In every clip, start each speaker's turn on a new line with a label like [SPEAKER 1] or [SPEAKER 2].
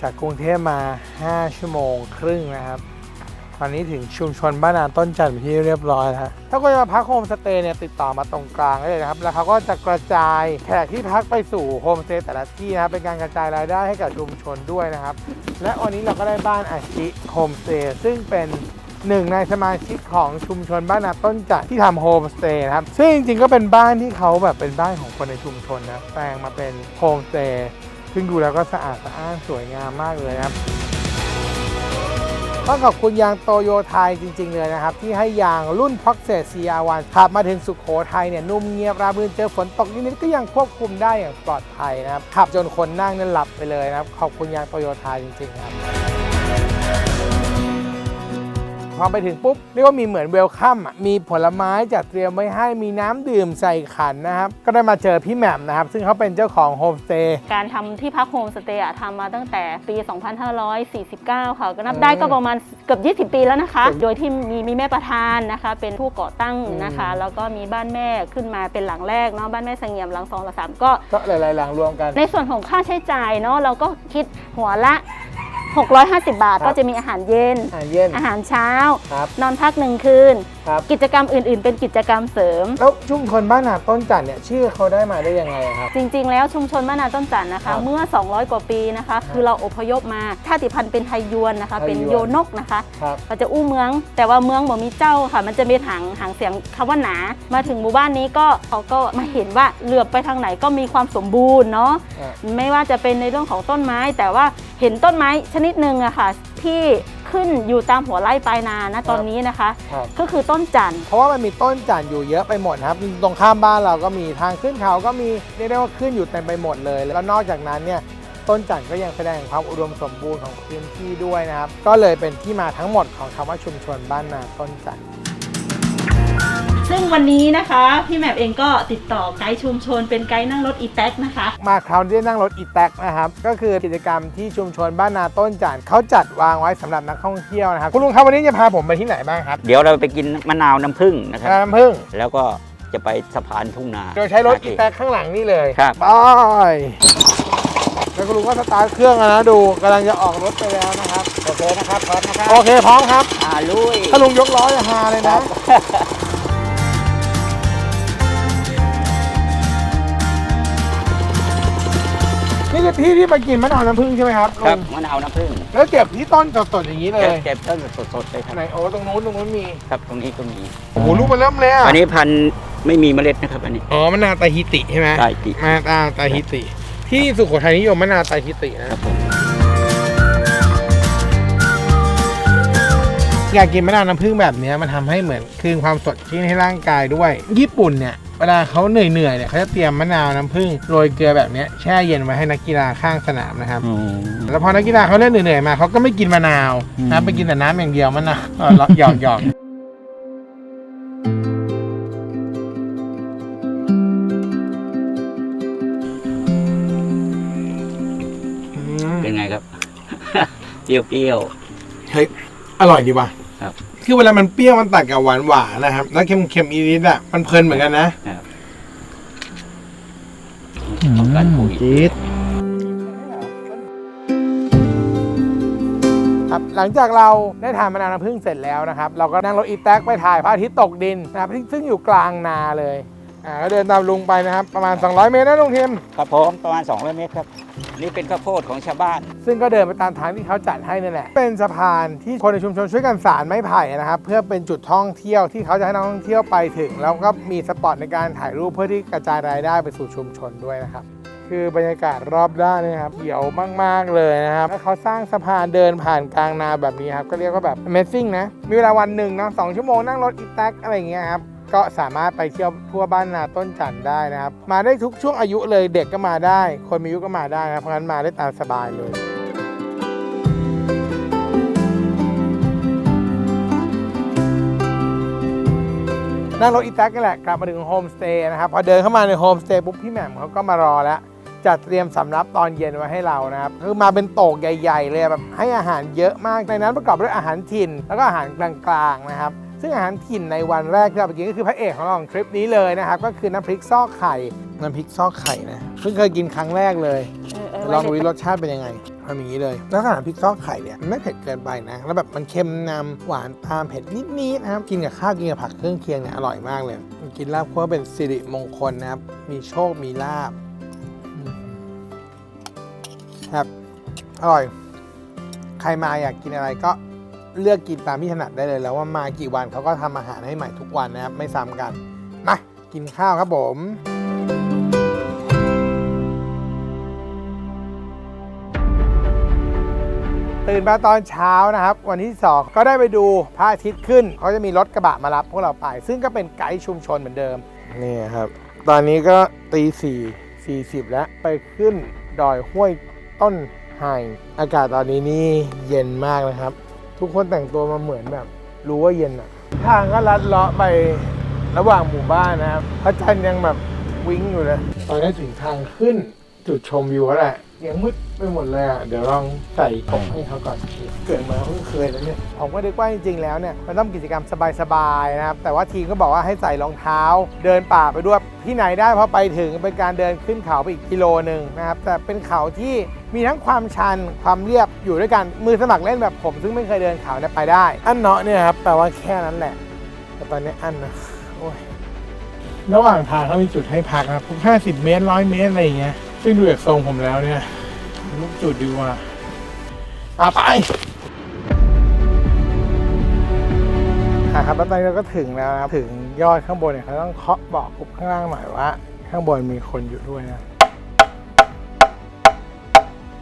[SPEAKER 1] จากกรุงเทพมา 5 ชั่วโมงครึ่งนะครับ ตอนนี้ถึงชุมชนบ้านนาต้นจันทร์เป็นที่เรียบร้อยแล้วถ้าคุณจะมาพักโฮมสเตย์เนี่ยติดต่อมาตรงกลางได้เลยนะครับ แล้วเขาก็จะกระจายแขกที่พักไปสู่โฮมสเตย์แต่ละที่นะครับ เป็นการกระจายรายได้ให้กับชุมชนด้วยนะครับ และวันนี้เราก็ได้บ้านอาชิโฮมสเตย์ซึ่งเป็น หนึ่งในสมาชิกของชุมชนบ้านนาต้นจันทร์ที่ทำโฮมสเตย์นะครับ ซึ่งจริงๆก็เป็นบ้านที่เขาแบบเป็นบ้านของคนในชุมชนนะแปลงมาเป็นโฮมสเตย์ซึ่งดูแล้วก็สะอาดสะอ้านสวยงามมากเลยนะครับต้องขอบคุณยางโตโยไทยจริง ๆ เลยนะครับ ที่ให้ยางรุ่นพ็อกเซส CR1 ขับมาถึงสุขโขทัยเนี่ยนุ่มเงียบราบรื่นเจอฝนตกนิดๆก็ยังควบคุมได้อย่างปลอดภัยนะครับ ขับจนคนนั่งนี่ยหลับไปเลยนะครับ ขอบคุณยางโตโยไทยจริง ๆ ครับ อไปถึงปุ๊บเรียกว่ามีเหมือนเวลคัมอะมีผลไม้จัดเตรียมไว้ให้มีน้ำดื่มใส่ขันนะครับ ก็ได้มาเจอพี่แหม่มนะครับ ซึ่งเขาเป็นเจ้าของโฮมสเตย์
[SPEAKER 2] การทำที่พักโฮมสเตย์อะทำมาตั้งแต่ปี 2549 ค่ะ ก็นับได้ก็ประมาณเกือบ 20 ปีแล้วนะคะ โดยที่มีมีแม่ประธานนะคะ เป็นผู้ก่อตั้งนะคะ แล้วก็มีบ้านแม่ขึ้นมาเป็นหลังแรกเนาะบ้านแม่เสงี่ยมหลังสองหลังสามก็
[SPEAKER 1] ก็หลายๆหลังรวมกัน
[SPEAKER 2] ในส่วนของค่าใช้จ่ายเนาะเราก็คิดหัวละ 650 บาท
[SPEAKER 1] ครับ
[SPEAKER 2] ก็จะมีอาหารเย็น
[SPEAKER 1] อ่าเย็น
[SPEAKER 2] อาหารเช้า
[SPEAKER 1] ครับ
[SPEAKER 2] นอนพักหนึ่งคืน
[SPEAKER 1] ครับ
[SPEAKER 2] กิจกรรมอื่นๆ เป็นกิจกรรมเสริม
[SPEAKER 1] แล้วชุมชนบ้านนาต้นจันทร์เนี่ยชื่อเขาได้มาได้ยังไงอะครับ
[SPEAKER 2] จริงๆ แล้วชุมชนบ้านนาต้นจันทร์นะ
[SPEAKER 1] ครั
[SPEAKER 2] คะ
[SPEAKER 1] บ
[SPEAKER 2] เมื่อ 200 กว่าปีนะคะ คือเราอพยพมาชาติพันธุ์เป็นไทยยวนนะคะ
[SPEAKER 1] ไทยยวน
[SPEAKER 2] เป็นโยนกนะคะ
[SPEAKER 1] ครับ
[SPEAKER 2] เราจะอู้เมือง แต่ว่าเมืองบ่มีเจ้าค่ะ มันจะมีหางหางเสียงคำว่าหนา มาถึงหมู่บ้านนี้ก็เขาก็มาเห็นว่าเหลือบไปทางไหนก็มีความสมบูรณ์เนาะ
[SPEAKER 1] อ่า
[SPEAKER 2] ไม่ว่าจะเป็นในเรื่องของต้นไม้ แต่ว่า เห็นต้นไม้ชนิดหนึ่งอะค่ะ ที่ขึ้นอยู่ตามหัวไร่ปลายนานะตอนนี้นะคะ
[SPEAKER 1] ครับ
[SPEAKER 2] ก็คือต้นจันทร์
[SPEAKER 1] เพราะว่ามันมีต้นจันทร์อยู่เยอะไปหมดนะครับ ตรงข้ามบ้านเราก็มีทางขึ้นเขาก็มีเรียกได้ว่าขึ้นอยู่เต็มไปหมดเลย แล้วนอกจากนั้นเนี่ยต้นจันทร์ก็ยังแสดงความอุดมสมบูรณ์ของพื้นที่ด้วยนะครับ ก็เลยเป็นที่มาทั้งหมดของคำว่าชุมชนบ้านนาต้นจันทร์
[SPEAKER 2] ซึ่งวันนี้นะคะ พี่แหม่มเองก็ติดต่อไกด์ชุมชนเป็นไกด์นั่งรถอีแท็กนะคะ
[SPEAKER 1] มาคราวนี้ได้นั่งรถอีแท็กนะครับ ก็คือกิจกรรมที่ชุมชนบ้านนาต้นจันทร์เขาจัดวางไว้สำหรับนักท่องเที่ยวนะครับคุณลุงครับวันนี้จะพาผมไปที่ไหนบ้างครับ
[SPEAKER 3] เดี๋ยวเราไปกินมะนาวน้ำผึ้งนะครับ
[SPEAKER 1] น้ำพึ่ง
[SPEAKER 3] แล้วก็จะไปสะพานทุ่งนา
[SPEAKER 1] โดยใช้รถอีแท็กข้างหลังนี่เลย
[SPEAKER 3] ครับ
[SPEAKER 1] ไปแล้วคุณลุงก็สตาร์ทเครื่องแล้วนะดูกำลังจะออกรถไปแล้วนะครับ
[SPEAKER 3] โอเคนะครับพร้อมนะครับ
[SPEAKER 1] โอเคพร้อมครับ
[SPEAKER 3] อ่าลุย
[SPEAKER 1] ถ้าลุงยกล้อจะฮาเลยนะ นี่คือที่ที่มากินมะนาวน้ำผึ้งใช่ไหมครับ
[SPEAKER 3] ครั
[SPEAKER 1] ลุ
[SPEAKER 3] บ
[SPEAKER 1] ง
[SPEAKER 3] มะนาวน้ำผึ้ง
[SPEAKER 1] แล้วเก็บที่ต้นสดๆอย่างนี้เล
[SPEAKER 3] เก็บ
[SPEAKER 1] ย
[SPEAKER 3] เก็บต้นสดๆเลยครับ
[SPEAKER 1] ไหนโอ้ตรงนู้นตรงนู้นมี
[SPEAKER 3] ครับตรงนี้ก็มี
[SPEAKER 1] โอ้โหลูกมันเริ่มเลยอะ
[SPEAKER 3] อันนี้พันธุ์ไม่มีเมล็ดนะครับอันนี้
[SPEAKER 1] อ๋อมะนาวตาฮิติใช่ไหม
[SPEAKER 3] ได้ติ
[SPEAKER 1] มะนาวตาฮิติ ที่สุโขทัยนิยมมะนาวตาฮิตินะครับ
[SPEAKER 3] ผม
[SPEAKER 1] อยากกินมะนาวน้ำผึ้งแบบเนี้ยมันทำให้เหมือนคืนความสดชื่นให้ร่างกายด้วย ญี่ปุ่นเนี่ย เวลาเขาเหนื่อยๆเนี่ยเขาจะเตรียมมะนาวน้ำผึ้งโรยเกลือแบบเนี้ยแช่เย็นไว้ให้นักกีฬาข้างสนามนะครับ
[SPEAKER 3] อืม
[SPEAKER 1] แล้วพอนักกีฬาเขาเล่นเหนื่อยๆมาเขาก็ไม่กินมะนาว
[SPEAKER 3] อืม
[SPEAKER 1] นะไปกินแต่น้ำอย่างเดียวมะนาวเออหยอกหยอกอืม
[SPEAKER 3] เป็นไงครับ เปรี้ยว
[SPEAKER 1] เฮ้ยอร่อยดีว่ะ
[SPEAKER 3] ครับ
[SPEAKER 1] คือเวลามันเปรี้ยวมันตัดกับหวานหวานๆนะครับ แล้วเค็มๆอีนิดอะมันเพลินเหมือนกันนะ
[SPEAKER 3] ๆครับต้องการปุ๋ย
[SPEAKER 1] จี๊ดครับหลังจากเราได้ทานมะนาวน้ำผึ้งเสร็จแล้วนะครับ เราก็นั่งรถอีแท็กไปถ่ายพระอาทิตย์ตกดินนะครับซึ่งซึ่งอยู่กลางนาเลยอ่าก็เดินตามลุงไปนะครับ ประมาณ 200 เมตรนะลุงเทม
[SPEAKER 3] ครับผมประมาณ200เมตรครับ นี่เป็นข้าวโพดของชาวบ้าน
[SPEAKER 1] ซึ่งก็เดินไปตามทางที่เขาจัดให้นั่นแหละ เป็นสะพานที่คนในชุมชนช่วยกันสารไม้ไผ่นะครับ เพื่อเป็นจุดท่องเที่ยวที่เขาจะให้นักท่องเที่ยวไปถึง แล้วก็มีสปอตในการถ่ายรูปเพื่อที่กระจายรายได้ไปสู่ชุมชนด้วยนะครับ คือบรรยากาศรอบด้านนยครับเขียวมาก ๆ เลยนะครับแล้วเขาสร้างสะพานเดินผ่านกลางนาแบบนี้ครับก็เรียกว่าแบบ Amazing นะมีเวลาวันหนึ่งนะสองชั่วโมงนั่งรถอีแท็กอะไรอย่างเงี้ยครับ ก็สามารถไปเที่ยวทั่วบ้านนาต้นจันทร์ได้นะครับ มาได้ทุกช่วงอายุเลยเด็กก็มาได้ คนมีอายุก็มาได้นะเพราะฉะนั้นมาได้ตามสบายเลยนั่งรถอีแท็กนี่แหละกลับมาถึงโฮมสเตย์นะครับพอเดินเข้ามาในโฮมสเตย์ปุ๊บพี่แหม่มเขาก็มารอแล้วจัดเตรียมสำรับตอนเย็นไว้ให้เรานะครับคือมาเป็นโตกใหญ่ ๆ เลยแบบให้อาหารเยอะมากในนั้นประกอบด้วยอาหารถิ่น แล้วก็อาหารกลางๆนะครับ ซึ่งอาหารถิ่นในวันแรกที่เราไปกินก็คือพระเอกของเราของทริปนี้เลยนะครับ ก็คือน้ำพริกซอกไข่ น้ำพริกซอกไข่นะเพิ่งเคยกินครั้งแรกเลย
[SPEAKER 2] เออเออ
[SPEAKER 1] ลองดู
[SPEAKER 2] ไว้
[SPEAKER 1] ดิรสชาติเป็นยังไงทำอย่างนี้เลย แล้วขนาดพริกซอกไข่เนี่ยมันไม่เผ็ดเกินไปนะ แล้วแบบมันเค็มนำหวานตามเผ็ดนิดๆนะครับ กินกับข้าวกินกับผักเครื่องเคียงเนี่ยอร่อยมากเลย กินลาบเพราะว่าเป็นสิริมงคลนะครับ มีโชค มีลาบอืมครับ อร่อย ใครมาอยากกินอะไรก็ เลือกกินตามที่ถนัดได้เลยแล้วว่ามากี่วันเขาก็ทำอาหารให้ใหม่ทุกวันนะครับไม่ซ้ำกันมากินข้าวครับผมตื่นมาตอนเช้านะครับ วันที่ 2 ก็ได้ไปดูพระอาทิตย์ขึ้นเขาจะมีรถกระบะมารับพวกเราไป ซึ่งก็เป็นไกด์ชุมชนเหมือนเดิมนี่ครับ ตอนนี้ก็ตีสี่สี่สิบแล้วไปขึ้นดอยห้วยต้นไห่อากาศตอนนี้นี่เย็นมากนะครับ ทุกคนแต่งตัวมาเหมือนแบบ รู้ว่าเย็นอะทางก็ลัดเลาะไประหว่างหมู่บ้านนะครับพระจันทร์ยังแบบวิ่งอยู่เลย ตอนนี้ถึงทางขึ้นจุดชมวิวแล้วแหละ ยังมืดไปหมดเลยอะ เดี๋ยวลองใส่ผมให้เขาก่อน เกิดมาเพิ่งเคยแล้วเนี่ย ผมก็นึกว่าจริงๆแล้วเนี่ยมันต้องกิจกรรมสบายๆนะครับ แต่ว่าทีมก็บอกว่าให้ใส่รองเท้า เดินป่าไปด้วยที่ไหนได้เพราะไปถึงเป็นการเดินขึ้นเขาไปอีกกิโลหนึ่งนะครับ แต่เป็นเขาที่มีทั้งความชันความเรียบอยู่ด้วยกันมือสมัครเล่นแบบผม ซึ่งไม่เคยเดินเขาเนี่ยไปได้ อันเนาะเนี่ยครับแปลว่าแค่นั้นแหละ แต่ตอนนี้อันนะโอ้ยระหว่างทางเขามีจุดให้พักนะทุก50 เมตรร้อยเมตร อะไรอย่างเงี้ย ซึ่งดูจากทรงผมแล้วเนี่ยลูกจุดดีกว่าอาไปอะครับแล้วตอนนี้เราก็ถึงแล้วนะครับ ถึงยอดข้างบนเนี่ยเขาต้องเคาะบอกปุ๊บข้างล่างหน่อยว่า ข้างบนมีคนอยู่ด้วยนะ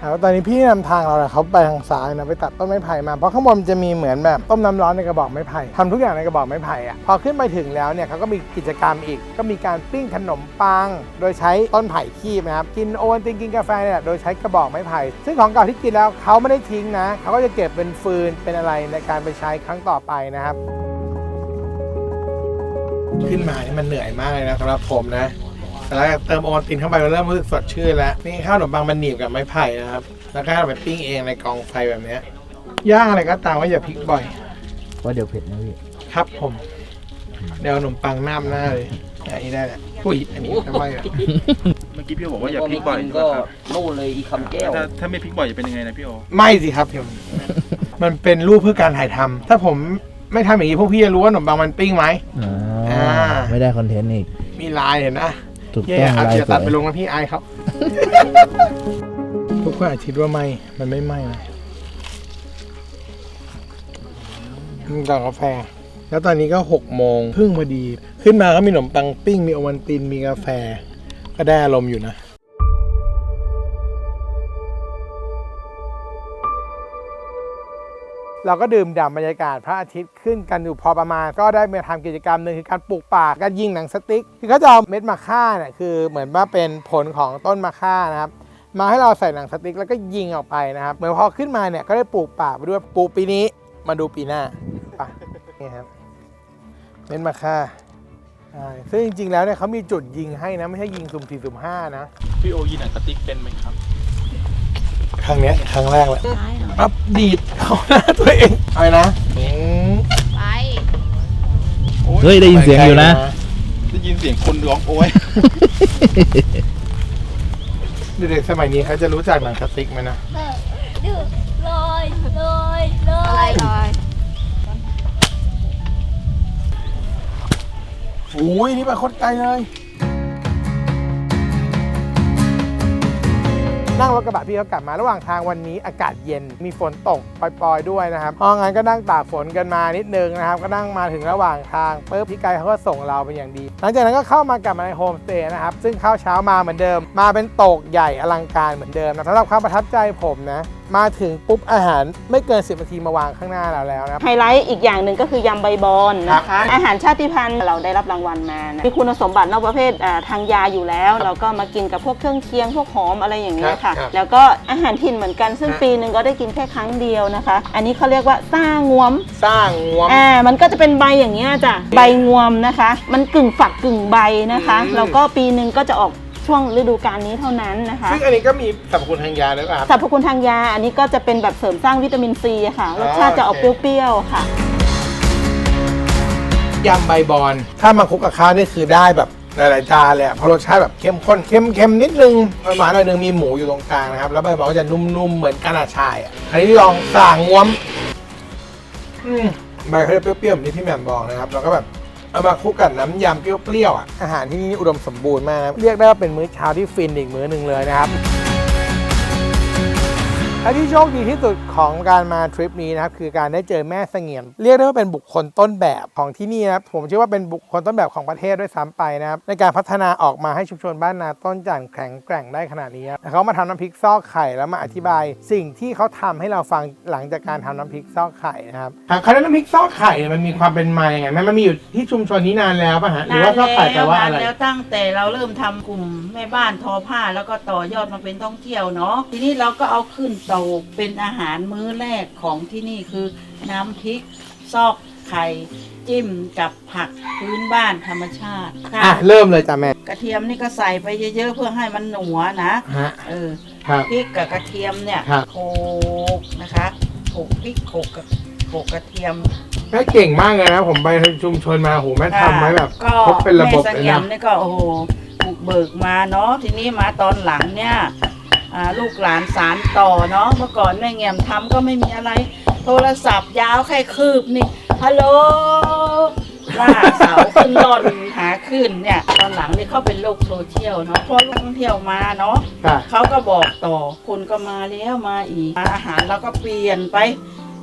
[SPEAKER 1] อะแล้วตอนนี้พี่นำทางเราเนี่ยเขาไปทางซ้ายนะไปตัดต้นไม้ไผ่มาเพราะข้างบนมันจะมีเหมือนแบบต้มน้ำร้อนในกระบอกไม้ไผ่ทำทุกอย่างในกระบอกไม้ไผ่อะพอขึ้นไปถึงแล้วเนี่ยเขาก็มีกิจกรรมอีก ก็มีการปิ้งขนมปัง โดยใช้ต้นไผ่คีบนะครับกินโอวัลตินกินกาแฟเนี่ยโดยใช้กระบอกไม้ไผ่ซึ่งของเก่าที่กินแล้วเขาไม่ได้ทิ้งนะเขาก็จะเก็บเป็นฟืนเป็นอะไรในการไปใช้ครั้งต่อไปนะครับ ขึ้นมานี่มันเหนื่อยมากเลยนะสำหรับผมนะ แต่แล้วเติมโอวัลตินเข้าไปมันเริ่มรู้สึกสดชื่นแล้วนี่ข้าวขนมปังมันหนีบกับไม้ไผ่นะครับ แล้วก็เอาไปปิ้งเองในกองไฟแบบเนี้ยย่างอะไรก็ตามว่าอย่าพลิกบ่อย
[SPEAKER 4] ว่าเดี๋ยวเผ็ดนะพี่
[SPEAKER 1] ครับผม เดี๋ยวขนมปังน้ำหน้าเลยอันนี้ได้แหละอุ้ยอันนี้ทำไมอะ
[SPEAKER 5] เมื่อกี้พี่โอบอกว่าอย่าพลิกบ่อย
[SPEAKER 3] ก็
[SPEAKER 5] นะครับ
[SPEAKER 3] นู่นเลยอีกคำแก้ว
[SPEAKER 5] ถ้าถ้าไม่พลิกบ่อยจะเป็นยังไงนะพี่โอ
[SPEAKER 1] ไม่สิครับผมมันเป็นรูปเพื่อการถ่ายทำถ้าผมไม่ทำอย่างนี้พวกพี่จะรู้ว่าขนมปังมันปิ้งไหม
[SPEAKER 4] อ่า
[SPEAKER 1] อ่า
[SPEAKER 4] ไม่ได้คอนเทนต์อีก
[SPEAKER 1] มีลายเห็นนะ
[SPEAKER 4] ถูก
[SPEAKER 1] เย่
[SPEAKER 4] ต้อง
[SPEAKER 1] ครับ
[SPEAKER 4] ลาย
[SPEAKER 1] อย่า
[SPEAKER 4] ส
[SPEAKER 1] ตัด
[SPEAKER 4] วย
[SPEAKER 1] ไปลงนะพี่อายครับ ทุกคนอาจคิดว่าไม่มันไม่ไหม้นะนี่กล่องกาแฟ แล้วตอนนี้ก็หกโมงเพิ่งพอดี ขึ้นมาก็มีขนมปังปิ้ง มีโอวัลติน มีกาแฟ ก็ได้อารมณ์อยู่นะ เราก็ดื่มด่ำบรรยากาศพระอาทิตย์ขึ้นกันอยู่พอประมาณ ก็ได้มาทำกิจกรรมหนึ่งคือการปลูกป่าการยิงหนังสติ๊กคือเขาจะเอาเม็ดมะค่าเนี่ยคือเหมือนว่าเป็นผลของต้นมะค่านะครับมาให้เราใส่หนังสติ๊กแล้วก็ยิงออกไปนะครับเหมือนพอขึ้นมาเนี่ยก็ได้ปลูกป่าไปด้วยปลูกปีนี้มาดูปีหน้าไปนี่ครับเม็ดมะค่าซึ่งจริงๆแล้วเนี่ยเขามีจุดยิงให้นะ ไม่ใช่ยิงสุ่มสี่สุ่มห้านะ
[SPEAKER 5] พี่โอยิงหนังสติ๊กเป็นไหมครับ
[SPEAKER 1] ครั้งเนี้ยครั้งแรกแหละปั๊บดีดเข้าหน้าตัวเองอะไรนะอืม
[SPEAKER 6] ไป
[SPEAKER 4] เฮ้ยได้ยินเสียงอยู่นะ
[SPEAKER 5] ได้ยินเสียงคนร้องโอ้ย
[SPEAKER 1] เด็กๆสมัยนี้เขาจะรู้จักหนังสติ๊กไหมนะ
[SPEAKER 6] ดื้อลอยลอยลอยลอย
[SPEAKER 1] โอ้ยนี่ไปโคตรไกลเลย นั่งรถกระบะพี่เขากลับมาระหว่างทางวันนี้อากาศเย็นมีฝนตกปล่อยๆด้วยนะครับพองั้นก็นั่งตากฝนกันมานิดนึงนะครับก็นั่งมาถึงระหว่างทางปุ๊บพี่ไกเขาก็ส่งเราเป็นอย่างดี หลังจากนั้นก็เข้ามากลับมาในโฮมสเตย์นะครับซึ่งข้าวเช้ามาเหมือนเดิม มาเป็นโตกใหญ่อลังการเหมือนเดิมนะสำหรับความประทับใจผมนะ มาถึงปุ๊บอาหารไม่เกิน 10นาทีมาวางข้างหน้าเราแล้วนะครับ
[SPEAKER 2] ไฮไลท์อีกอย่างหนึ่งก็คือยำใบบอนนะคะ อาหารชาติพันธุ์เราได้รับรางวัลมานะมีคุณสมบัตินอกประเภทอ่าทางยาอยู่แล้ว เราก็มากินกับพวกเครื่องเคียงพวกหอมอะไรอย่างเงี้ย
[SPEAKER 1] ครั
[SPEAKER 2] ค่ะ
[SPEAKER 1] บครับ
[SPEAKER 2] แล้วก็อาหารถิ่นเหมือนกันซึ่ง
[SPEAKER 1] ครับ
[SPEAKER 2] ปีหนึ่งก็ได้กินแค่ครั้งเดียวนะคะ อันนี้เขาเรียกว่าซ่างวม
[SPEAKER 1] สร้างงวม
[SPEAKER 2] อ่ามันก็จะเป็นใบอย่างเงี้ยจ้ะใบงวมนะคะ มันกึ่งฝักกึ่งใบนะคะ
[SPEAKER 1] อืม
[SPEAKER 2] แล้วก็ปีหนึ่งก็จะออก ช่วงฤดูกาลนี้เท่านั้นนะคะ
[SPEAKER 1] ซึ่งอันนี้ก็มีสรรพคุณทางยาด้วยป่ะครับ
[SPEAKER 2] สรรพคุณทางยา อันนี้ก็จะเป็นแบบเสริมสร้างวิตามินซีค่ะ รสชาติจะออก
[SPEAKER 1] โอเค
[SPEAKER 2] เปรี้ยวๆค่ะ
[SPEAKER 1] ยำใบบอน ถ้ามาคลุกกับข้าวนี่คือได้แบบหลายๆจานเลยอะเพราะรสชาติแบบเข้มข้นเค็มเค็มนิดนึงหวานๆหน่อยนึงมีหมูอยู่ตรงกลางนะครับ แล้วใบบอนก็จะนุ่มๆ เหมือนกระดาษชายอะอันนี้ลองสั่งงวม อืมใบเขาจะเปรี้ยวๆแบบที่พี่แหม่มบอกนะครับ แล้วก็แบบ เอามาคลุกกับน้ำยำเปรี้ยวๆอะอาหารที่นี่อุดมสมบูรณ์มากนะเรียกได้ว่าเป็นมื้อเช้าที่ฟินอีกมื้อหนึ่งเลยนะครับ และที่โชคดีที่สุดของการมาทริปนี้นะครับคือการได้เจอแม่เสงี่ยม เรียกได้ว่าเป็นบุคคลต้นแบบของที่นี่นะครับผมเชื่อว่าเป็นบุคคลต้นแบบของประเทศด้วยซ้ำไปนะครับในการพัฒนาออกมาให้ชุมชนบ้านนาต้นจันทร์แข็งแกร่งได้ขนาดนี้ครับแล้วเขามาทำน้ำพริกซอกไข่แล้วมาอธิบาย สิ่งที่เขาทำให้เราฟังหลังจากการทำน้ำพริกซอกไข่นะครับคำว่าน้ำพริกซอกไข่เนี่ยมันมีความเป็นมาอย่างไงแม่มันมีอยู่ที่ชุมชนนี้นานแล้วป่ะฮะหรือว่าซอกไข่แปลว่าอะไร
[SPEAKER 7] นนแล้วตั้งแต่เราเริ่มทำกลุ่มแม่บ้านทอผ้าแล้วก็ต่อยอดมาเป็นท่องเที่ยวเนาะทีนี้เราก็เอาขึ้นโตะเป็นอาหารมื้อแรกของที่นี่คือน้ำพริก ซอกไข่ จิ้มกับผักพื้นบ้านธรรมชาติค่ะ
[SPEAKER 1] อะเริ่มเลยจ้ะแม่
[SPEAKER 7] กระเทียมนี่ก็ใส่ไปเยอะๆเพื่อให้มันหนัวนะ
[SPEAKER 1] ฮะ
[SPEAKER 7] เออ
[SPEAKER 1] ครับ
[SPEAKER 7] พริกกับกระเทียมเนี่ย
[SPEAKER 1] ครับ
[SPEAKER 7] โขลกนะคะโขลกพริกโขลกกับโขลกกระเทียม
[SPEAKER 1] แม่เก่งมากเลยนะผมไปชุมชนมาโหแม่ทำไว้แบบ
[SPEAKER 7] ก็
[SPEAKER 1] ครบเป็นระบบ
[SPEAKER 7] แม่
[SPEAKER 1] เลย
[SPEAKER 7] เสงี่ย
[SPEAKER 1] นะ
[SPEAKER 7] มนี่ก็โอ้โหบุกเบิกมาเนาะทีนี้มาตอนหลังเนี่ยอ่า ลูกหลานสารต่อเนาะเมื่อก่อนแม่เงี่ยมทำก็ไม่มีอะไร โทรศัพท์ยาวแค่คืบนี่ฮัลโหลลากเสาขึ้นร่อนหาขึ้นเนี่ย ตอนหลังนี่เขาเป็นโลกโซเชียลเนาะพอนักท่องเที่ยวมาเนาะ
[SPEAKER 1] ค่ะ
[SPEAKER 7] เขาก็บอกต่อคนก็มาแล้วมาอีกอาหารเราก็เปลี่ยนไป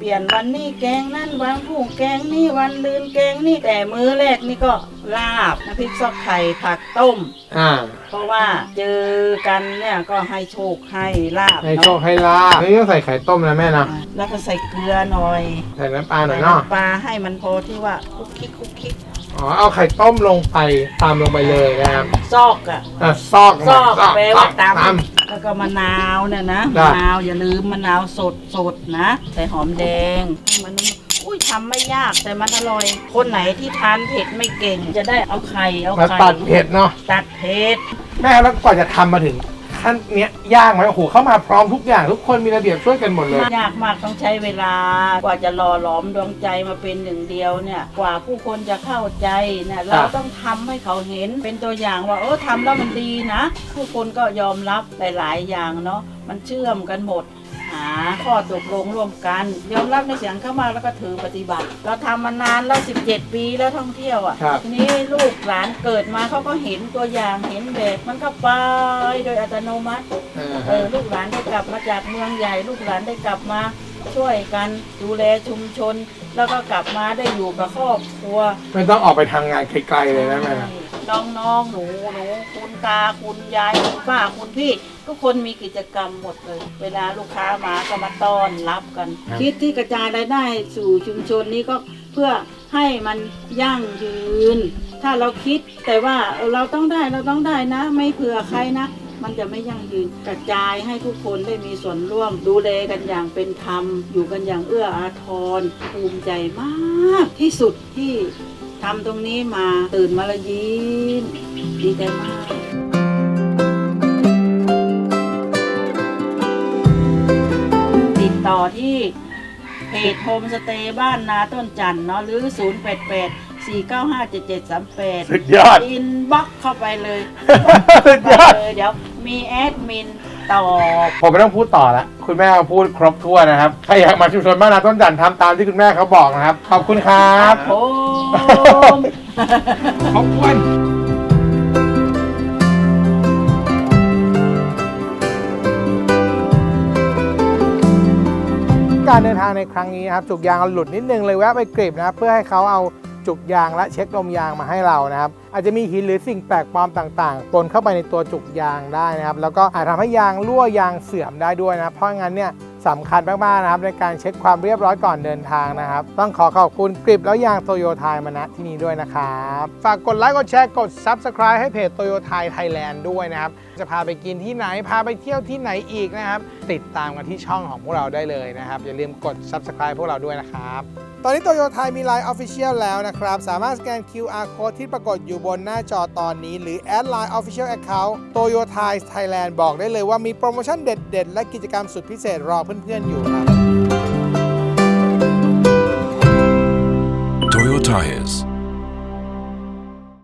[SPEAKER 7] เปลี่ยนวันนี้แกงนั่นวันพรุ่งแกงนี่วันลืนแกงนี่แต่มื้อแรกนี่ก็ลาบน้ำพริกซอกไข่ผักต้ม
[SPEAKER 1] อ่า
[SPEAKER 7] เพราะว่าเจอกันเนี่ยก็ให้โชคให้ลาบ
[SPEAKER 1] ให้โชค
[SPEAKER 7] เนาะ
[SPEAKER 1] ให้ลาบนี่ต้องใส่ไข่ต้มนะแม่นะ
[SPEAKER 7] อ่าแล้วก็ใส่เกลือหน่อย
[SPEAKER 1] ใส่น้ำปลาหน่
[SPEAKER 7] ใส่
[SPEAKER 1] อยเนาะ
[SPEAKER 7] น้ำปลาให้มันพอที่ว่าคุกคิกคุกคิก
[SPEAKER 1] อ๋อ เอาไข่ต้มลงไปตามลงไปเลยนะครับ
[SPEAKER 7] ซอกอะ
[SPEAKER 1] อะซอก
[SPEAKER 7] ซอกแปลว่าต
[SPEAKER 1] ตามำ
[SPEAKER 7] แล้วก็มะนาวเนี่ยนะ
[SPEAKER 1] ได้
[SPEAKER 7] มะนาวอย่าลืมมะนาวสดสดนะใส่หอมแดงให้มันอุ้ยทำไม่ยากแต่มันอร่อย คนไหนที่ทานเผ็ดไม่เก่ง จะได้เอาไข่เอา
[SPEAKER 1] มา
[SPEAKER 7] ไข่
[SPEAKER 1] ตัดเผ็ดเนาะ
[SPEAKER 7] ตัดเผ็ด
[SPEAKER 1] แม่แล้วก่อนจะทำมาถึง ขั้นเนี้ยยากไหมโอ้โหเข้ามาพร้อมทุกอย่างทุกคนมีระเบียบช่วยกันหมดเลย
[SPEAKER 7] ยากมากต้องใช้เวลากว่าจะหล่อหลอมดวงใจมาเป็นหนึ่งเดียวเนี่ยกว่าผู้คนจะเข้าใจเนี่ยเราต้องทำให้เขาเห็นเป็นตัวอย่างว่าเออทำแล้วมันดีนะ ผู้คนก็ยอมรับหลาย ๆ อย่างเนาะมันเชื่อมกันหมด หาข้อตกลงร่วมกันยอมรับในเสียงเข้ามาแล้วก็ถือปฏิบัติ เราทำมานานแล้ว17 ปีแล้วท่องเที่ยว
[SPEAKER 1] ครั
[SPEAKER 7] อะ่ะ
[SPEAKER 1] บ
[SPEAKER 7] ทีนี้ลูกหลานเกิดมาเขาก็เห็นตัวอย่างเห็นแบบมันก็ไปโดยอัตโนมัติ
[SPEAKER 1] อ่า
[SPEAKER 7] เออลูกหลานได้กลับมาจากเมืองใหญ่ลูกหลานได้กลับมาช่วยกันดูแลชุมชน แล้วก็กลับมาได้อยู่กับครอบครัว
[SPEAKER 1] ไม่ต้องออกไปทำงานไกลๆเลยนะแม่นะ
[SPEAKER 7] น้อง น้องๆหนูหนูคุณตาคุณยายคุณป้าคุณพี่ ทุกคนมีกิจกรรมหมดเลย เวลาลูกค้ามาก็มาต้อนรับกัน คิดที่กระจายรายได้สู่ชุมชนนี้ก็เพื่อให้มันยั่งยืน ถ้าเราคิดแต่ว่าเออเราต้องได้เราต้องได้นะ ไม่เผื่อใครนะ มันจะไม่ยั่งยืนกระจายให้ทุกคนได้มีส่วนร่วม ดูแลกันอย่างเป็นธรรม อยู่กันอย่างเอื้ออาทรภูมิใจมากที่สุดที่ ทำตรงนี้มาตื่นมาและยิ้มดีใจมากติดต่อที่เพจโฮมสเตย์บ้านนาต้นจันทร์เนาะหรือ 0 8 8 4 9 5 7 7 3 8
[SPEAKER 1] สุดยอด
[SPEAKER 7] อินบ็อกเข้าไปเลย
[SPEAKER 1] สุดยอด
[SPEAKER 7] เลยเดี๋ยวมีแอดมิน ตอบ
[SPEAKER 1] ผมไม่ต้องพูดต่อละคุณแม่เขาพูดครบถ้วนนะครับใครอยากมาชุมชนบ้านนาต้นจันทร์ทำตามที่คุณแม่เขาบอกนะครับ ขอบคุณครับ
[SPEAKER 7] ผม
[SPEAKER 1] ขอบคุณการเดินทางในครั้งนี้นะครับจุกยางหลุดนิดนึงเลยแวะไปกรีบนะครับเพื่อให้เขาเอา จุกยางและเช็คลมยางมาให้เรานะครับอาจจะมีหินหรือสิ่งแปลกปลอมต่างๆปนเข้าไปในตัวจุกยางได้นะครับ แล้วก็อาจทำให้ยางรั่วยางเสื่อมได้ด้วยนะเพราะงั้นเนี่ยสำคัญมากๆนะครับในการเช็คความเรียบร้อยก่อนเดินทางนะครับ ต้องขอขอบคุณกริบแล้วยางโตโยไทยมาณที่นี้ด้วยนะครับ ฝากกดไลค์กดแชร์กด Subscribe ให้เพจโตโยไทยไทยแลนด์ด้วยนะครับ จะพาไปกินที่ไหนพาไปเที่ยวที่ไหนอีกนะครับ ติดตามกันที่ช่องของพวกเราได้เลยนะครับ อย่าลืมกด Subscribe พวกเราด้วยนะครับ ตอนนี้โตโยไทยมี Line Official แล้วนะครับ สามารถสแกน QR Code ที่ปรากฏอยู่บนหน้าจอตอนนี้ หรือแอด Line Official Account โตโยไทยไทยแลนด์บอกได้เลยว่ามีโปรโมชั่นเด็ด ๆ และกิจกรรมสุดพิเศษรอเพื่อน ๆ อยู่ครับ
[SPEAKER 8] Toyo Tires.